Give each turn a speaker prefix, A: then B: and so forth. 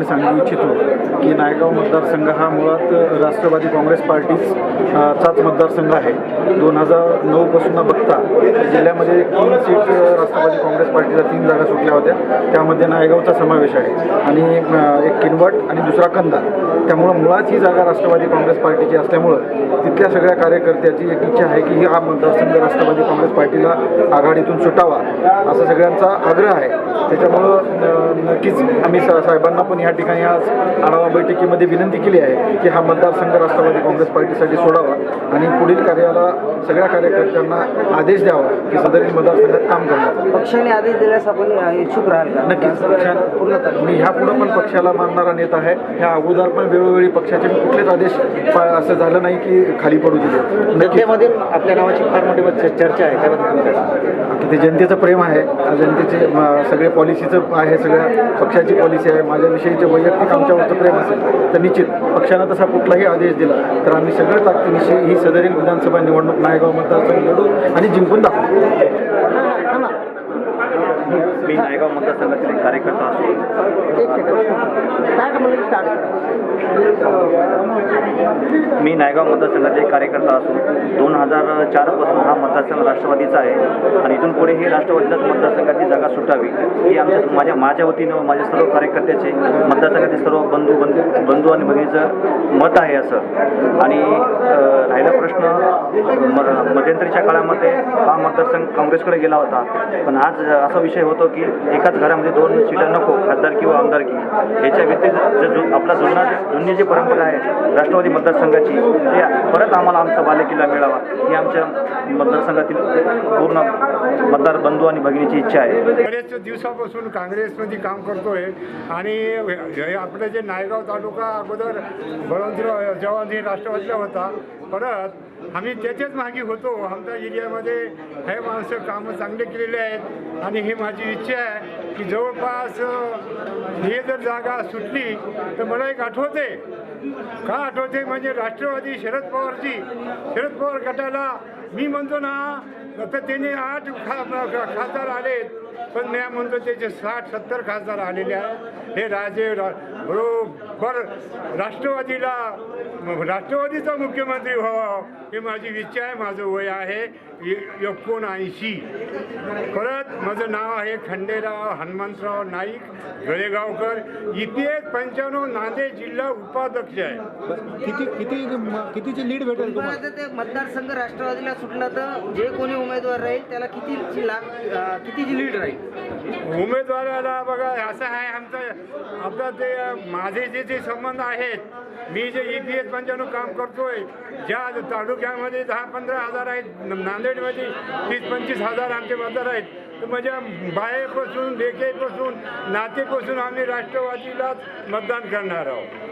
A: आम्ही सांगू इच्छितो की नायगाव मतदारसंघ हा मुळात राष्ट्रवादी काँग्रेस पार्टीच चाच मतदारसंघ आहे. दोन हजार नऊपासून बघता जिल्ह्यामध्ये तीन सीट राष्ट्रवादी काँग्रेस पार्टीला तीन जागा सुटल्या होत्या. त्यामध्ये नायगावचा समावेश आहे आणि एक किनवट आणि दुसरा कंदा त्यामुळं मुळात ही जागा राष्ट्रवादी काँग्रेस पार्टीची असल्यामुळं तिथल्या सगळ्या कार्यकर्त्याची एक इच्छा आहे की हा मतदारसंघ राष्ट्रवादी काँग्रेस पार्टीला आघाडीतून सुटावा असा सगळ्यांचा आग्रह आहे. त्याच्यामुळं नक्कीच आम्ही सा साहेबांना पण या ठिकाणी आज आढावा बैठकीमध्ये विनंती केली आहे की हा मतदारसंघ राष्ट्रवादी काँग्रेस पार्टीसाठी सोडावा. आणि पुढील कार्याला सगळ्या कार्यकर्त्यांना आदेश द्यावा की सदरील मतदारसंघात काम करण्याचा.
B: पक्षाने आदेश दिल्यास आपण इच्छुक राहाल का?
A: नक्कीच. पक्षा मी ह्या पुढं पण पक्षाला मानणारा नेता आहे. ह्या अगोदर पण वेळोवेळी पक्षाचे कुठलेच आदेश असं झालं नाही की खाली पडू दिले.
B: जनतेमध्ये आपल्या नावाची फार मोठी चर्चा आहे. त्याबद्दल
A: आता ते जनतेचं प्रेम आहे. जनतेचे म, सगळे पॉलिसीचं आहे सगळ्या पक्षाची पॉलिसी आहे. माझ्याविषयीचे वैयक्तिक आमच्यावरचं प्रेम असेल तर निश्चित पक्षानं तसा कुठलाही आदेश दिला तर आम्ही सगळ्या ताकदीनिशी ही सदरील विधानसभा निवडणूक नायगाव मतदारसंघ लढू आणि जिंकून दाखवू.
C: मी नायगाव मतदारसंघातील एक कार्यकर्ता असून मी नायगाव मतदारसंघाचे एक कार्यकर्ता असून दोन हजार चारपासून हा मतदारसंघ राष्ट्रवादीचा आहे आणि इथून पुढे ही राष्ट्रवादीलाच मतदारसंघाची जागा सुटावी. ही आमच्या माझ्या माझ्या वतीनं माझ्या सर्व कार्यकर्त्याचे मतदारसंघातील सर्व बंधू बंधू बंधू आणि भगिनीचं मत आहे असं. आणि राहिला प्रश्न मध्यंतरीच्या काळामध्ये हा मतदारसंघ काँग्रेसकडे गेला होता. पण आज असा विषय होतो की एकाच घरामध्ये दोन सीटं नको खासदार किंवा आमदारकी याच्या व्यतिरिक्त जो आपला जुना जुनी जी परंपरा आहे राष्ट्रवादी मतदारसंघाची ते परत आम्हाला आमचा बालेकिल्ला मिळावा ही आमच्या मतदारसंघातील पूर्ण मतदार बंधू आणि भगिनीची इच्छा आहे.
D: बरेच दिवसापासून काँग्रेसमध्ये काम करतोय आणि हे आपलं जे नायगाव तालुका अगोदर बळवंतराव चव्हाण हे राष्ट्रवादीला होता परत आम्ही त्याच्याच मागे होतो. आमच्या एरियामध्ये हे माणसं कामं चांगले केलेले आहेत आणि ही माझी इच्छा आहे की जवळपास हे जर जागा सुटली तर मला एक आठवते का आठवते म्हणजे राष्ट्रवादी शरद पवारची शरद पवार गटाला मी म्हणतो ना तर त्यांनी आठ खा खासदार आलेत पण मी म्हणतो त्याचे साठ सत्तर खासदार आलेले आहेत. हे राजे रो बरोबर राष्ट्रवादीला राष्ट्रवादीचा मुख्यमंत्री व्हावा ही माझी इच्छा आहे माझं वय आहे एकोणऐंशी. परत माझं नाव आहे खंडेराव हनुमंतराव नाईक गळेगावकर एस पंच्याण्णव नांदेड जिल्हा उपाध्यक्ष आहे.
E: किती किती कितीची लीड भेटेल तुम्हाला?
B: ते मतदारसंघ राष्ट्रवादीला सुटला तर जे कोणी उमेदवार राहील त्याला अ, कितीची लीड राहील?
D: उमेदवाराला बघा असं आहे आमचं आपलं ते माझे जे जे संबंध आहेत मी जे ई पी एस पंच्याण्णव काम करतोय ज्या तालुक्यामध्ये दहा पंधरा हजार आहेत नांदेडमध्ये तीस पंचवीस हजार आमचे मतदार आहेत तर माझ्या बायेपासून लेकेपासून नातेपासून आम्ही राष्ट्रवादीलाच मतदान करणार आहोत.